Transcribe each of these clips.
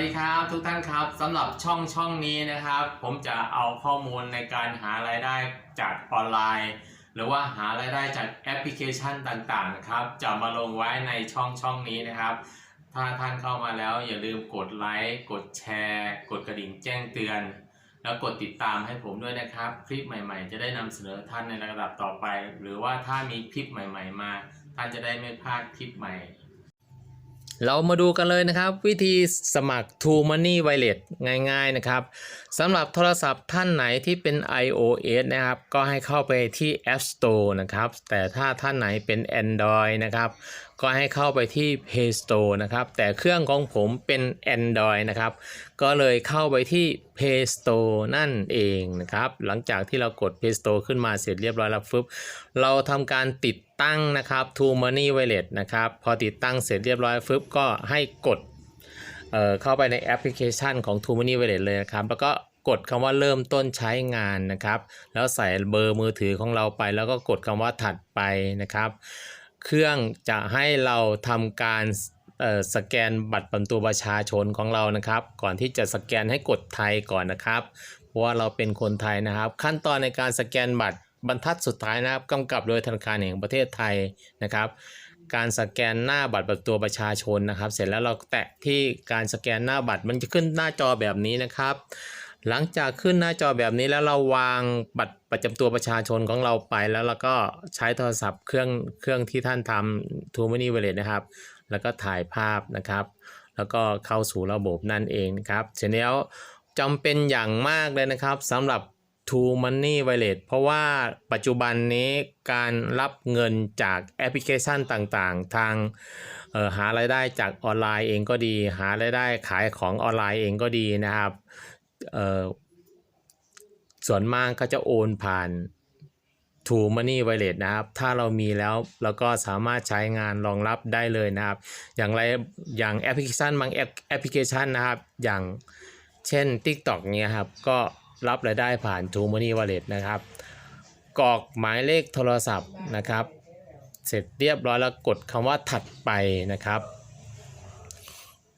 ดีครับทุกท่านครับสำหรับช่องช่องนี้นะครับ ผมจะเอาข้อมูลในการหารายได้จากออนไลน์ หรือว่าหารายได้จากแอปพลิเคชันต่างๆนะครับ จะมาลงไว้ในช่องช่องนี้นะครับ ถ้าท่านเข้ามาแล้วอย่าลืมกดไลค์กดแชร์ กดกระดิ่งแจ้งเตือน แล้วกดติดตามให้ผมด้วยนะครับ คลิปใหม่ๆ จะได้นำเสนอท่านในระดับต่อไป หรือว่าถ้ามีคลิปใหม่ ๆ มา ท่านจะได้ไม่พลาดคลิปใหม่ เรามาดูกันเลยนะครับ วิธีสมัคร True Money Wallet ง่ายๆนะครับสำหรับโทรศัพท์ท่านไหนที่เป็น iOS นะครับ ก็ให้เข้าไปที่ App Store นะครับ แต่ถ้าท่านไหนเป็น Android นะครับ ก็ให้เข้าไปที่ Play Store นะครับ แต่เครื่องของผมเป็น Android นะครับ ก็เลยเข้าไปที่ Play Store นั่นเองนะครับ หลังจากที่เรากด Play Store ขึ้นมาเสร็จเรียบร้อยแล้วฟึบเราทำการติดตั้งนะครับ True Money Wallet นะครับ พอติดตั้งเสร็จเรียบร้อยฟึบก็ให้กดเเข้าไปในแอปพลิเคชันของ True Money Wallet เลยนะครับ แล้วก็กดคำว่าเริ่มต้นใช้งานนะครับ แล้วใส่เบอร์มือถือของเราไป แล้วก็กดคำว่าถัดไปนะครับ เครื่องจะให้เราทำการ สแกนบัตรประจำตัวประชาชนของเรานะครับ ก่อนที่จะสแกนให้กดไทยก่อนนะครับเพราะว่าเราเป็นคนไทยนะครับ ขั้นตอนในการสแกนบัตรบรรทัดสุดท้ายนะครับกำกับโดยธนาคารแห่งประเทศไทยนะครับ การสแกนหน้าบัตรประจำตัวประชาชนนะครับ เสร็จแล้วเราแตะที่การสแกนหน้าบัตรมันจะขึ้นหน้าจอแบบนี้นะครับ หลังจากขึ้นหน้าจอแบบนี้แล้วเราวางบัตรประจำตัวประชาชนของเราไปแล้วเราก็ใช้โทรศัพท์เครื่องเครื่องที่ท่านทำ True Money Wallet นะครับ แล้วก็ถ่ายภาพนะครับ แล้วก็เข้าสู่ระบบนั่นเองนะครับเสร็จแล้วจำเป็นอย่างมากเลยนะครับสำหรับ True Money Wallet เพราะว่าปัจจุบันนี้การรับเงินจากแอปพลิเคชันต่างๆ ทางออหารายได้จากออนไลน์เองก็ดี หารายได้ขายของออนไลน์เองก็ดีนะครับส่วนมากก็จะโอนผ่าน True Money Wallet นะครับ ถ้าเรามีแล้วเราก็สามารถใช้งานรองรับได้เลยนะครับ อย่างไรอย่างแอปพลิเคชันบางแอปพลิเคชันนะครับ อย่างเช่น TikTok เนี่ยครับ ก็รับรายได้ผ่าน True Money Wallet นะครับ กรอกหมายเลขโทรศัพท์นะครับ เสร็จเรียบร้อยแล้วกดคำว่าถัดไปนะครับ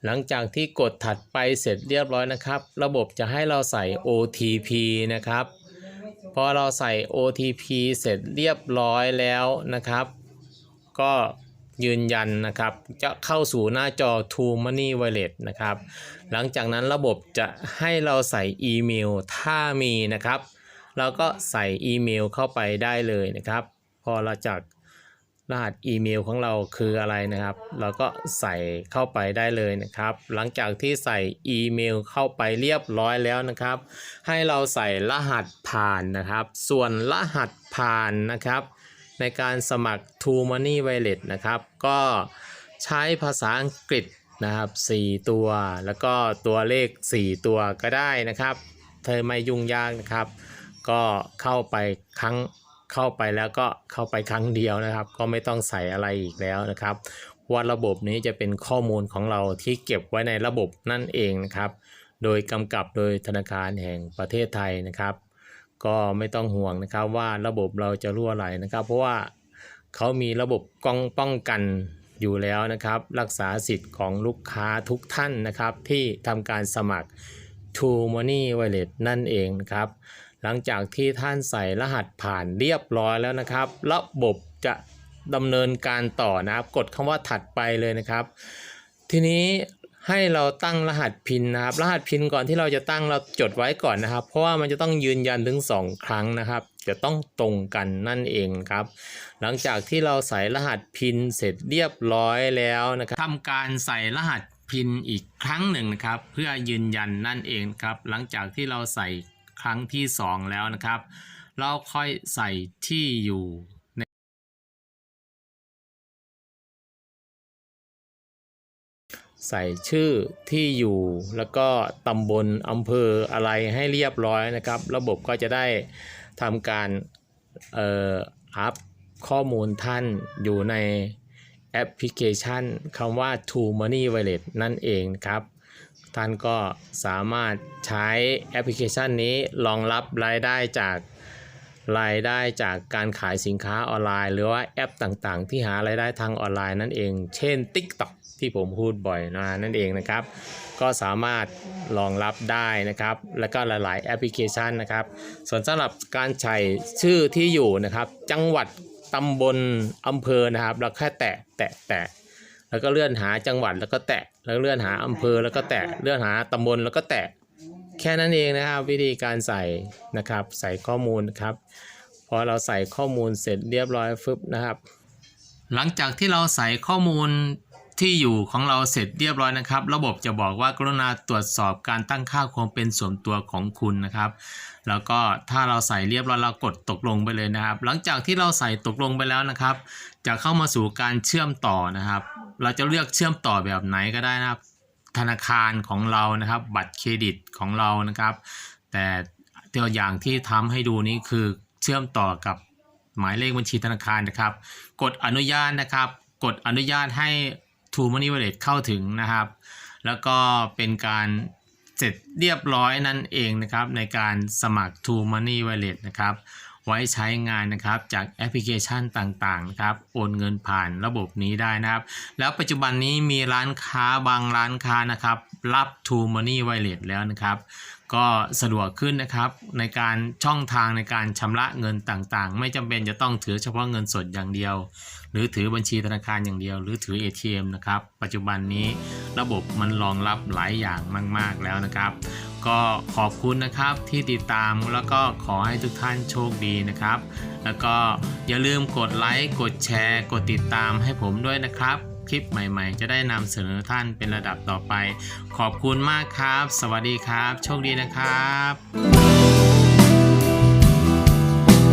หลังจากที่กดถัดไปเสร็จเรียบร้อยนะครับ ระบบจะให้เราใส่ OTP นะครับ พอเราใส่ OTP เสร็จเรียบร้อยแล้วนะครับ ก็ยืนยันนะครับ จะเข้าสู่หน้าจอ True Money Wallet นะครับ หลังจากนั้นระบบจะให้เราใส่อีเมลถ้ามีนะครับ เราก็ใส่อีเมลเข้าไปได้เลยนะครับ พอเราจาก รหัสอีเมลของเราคืออะไรนะครับ เราก็ใส่เข้าไปได้เลยนะครับ หลังจากที่ใส่อีเมลเข้าไปเรียบร้อยแล้วนะครับ ให้เราใส่รหัสผ่านนะครับ ส่วนรหัสผ่านนะครับ ในการสมัคร True Money Wallet นะครับ ก็ใช้ภาษาอังกฤษนะครับ 4 ตัว แล้วก็ตัวเลข 4 ตัวก็ได้นะครับ เธอไม่ยุ่งยากนะครับ ก็เข้าไปครั้ง เข้าไปแล้วก็เข้าไปครั้งเดียวนะครับ ก็ไม่ต้องใส่อะไรอีกแล้วนะครับว่าระบบนี้จะเป็นข้อมูลของเราที่เก็บไว้ในระบบนั่นเองนะครับ โดยกำกับโดยธนาคารแห่งประเทศไทยนะครับ ก็ไม่ต้องห่วงนะครับว่าระบบเราจะรั่วไหลนะครับ เพราะว่าเขามีระบบกองป้องกันอยู่แล้วนะครับ รักษาสิทธิ์ของลูกค้าทุกท่านนะครับ ที่ทำการสมัคร True Money Wallet นั่นเองนะครับ หลังจากที่ท่านใส่รหัสผ่านเรียบร้อยแล้วนะครับ ระบบจะดำเนินการต่อนะครับ กดคำว่าถัดไปเลยนะครับ ทีนี้ให้เราตั้งรหัสพินนะครับ รหัสพินก่อนที่เราจะตั้งเราจดไว้ก่อนนะครับ เพราะว่ามันจะต้องยืนยันถึง 2 ครั้งนะครับ จะต้องตรงกันนั่นเองครับ หลังจากที่เราใส่รหัสพินเสร็จเรียบร้อยแล้วนะครับทำการใส่รหัสพินอีกครั้งหนึ่งนะครับ เพื่อยืนยันนั่นเองครับ หลังจากที่เราใส่ ครั้งที่ 2 แล้วนะครับ เราค่อยใส่ที่อยู่ใส่ชื่อที่อยู่แล้วก็ตำบลอำเภออะไรให้เรียบร้อยนะครับ ระบบก็จะได้ทำการเอ่ออัพข้อมูลท่านอยู่ในแอปพลิเคชันคำว่า True Money Wallet นั่นเองครับ ท่านก็สามารถใช้แอปพลิเคชันนี้รองรับรายได้จากรายได้จากการขายสินค้าออนไลน์ หรือว่าแอปต่างๆ ที่หารายได้ทางออนไลน์นั่นเอง เช่น TikTok ที่ผมพูดบ่อยนะนั่นเองนะครับ ก็สามารถรองรับได้นะครับ แล้วก็หลายๆแอปพลิเคชันนะครับ ส่วนสำหรับการใช้ชื่อที่อยู่นะครับ จังหวัดตำบลอำเภอนะครับ เราแค่แตะแตะแตะ แล้วก็เลื่อนหาจังหวัดแล้วก็แตะ แล้วก็เลื่อนหาอำเภอแล้วก็แตะ เลื่อนหาตำบลแล้วก็แตะ แค่นั้นเองนะครับวิธีการใส่นะครับ ใส่ข้อมูลนะครับ พอเราใส่ข้อมูลเสร็จเรียบร้อยฟึบนะครับ หลังจากที่เราใส่ข้อมูลที่อยู่ของเราเสร็จเรียบร้อยนะครับ ระบบจะบอกว่ากรุณาตรวจสอบการตั้งค่าความเป็นส่วนตัวของคุณนะครับ แล้วก็ถ้าเราใส่เรียบร้อยเรากดตกลงไปเลยนะครับ หลังจากที่เราใส่ตกลงไปแล้วนะครับ จะเข้ามาสู่การเชื่อมต่อนะครับ เราจะเลือกเชื่อมต่อแบบไหนก็ได้นะครับ ธนาคารของเรานะครับ บัตรเครดิตของเรานะครับ แต่ตัวอย่างที่ทำให้ดูนี้คือเชื่อมต่อกับหมายเลขบัญชีธนาคารนะครับ กดอนุญาตนะครับ กดอนุญาตให้ True Money Wallet เข้าถึงนะครับ แล้วก็เป็นการเสร็จเรียบร้อยนั่นเองนะครับ ในการสมัคร True Money Wallet นะครับ ไว้ใช้งานนะครับจากแอปพลิเคชันต่างๆนะครับโอนเงินผ่านระบบนี้ได้นะครับ แล้วปัจจุบันนี้มีร้านค้าบางร้านค้านะครับ รับ True Money Wallet แล้วนะครับ ก็สะดวกขึ้นนะครับในการช่องทางในการชำระเงินต่างๆ ไม่จำเป็นจะต้องถือเฉพาะเงินสดอย่างเดียว หรือถือบัญชีธนาคารอย่างเดียว หรือถือ ATM นะครับ ปัจจุบันนี้ระบบมันรองรับหลายอย่างมาก ๆแล้วนะครับ ก็ขอบคุณนะครับที่ติดตามแล้วก็ขอให้ทุกท่านโชคดีนะครับ แล้วก็อย่าลืมกดไลค์กดแชร์ กดติดตามให้ผมด้วยนะครับ คลิปใหม่ๆ จะได้นำเสนอท่านเป็นระดับต่อไป ขอบคุณมากครับ สวัสดีครับ โชคดีนะครับ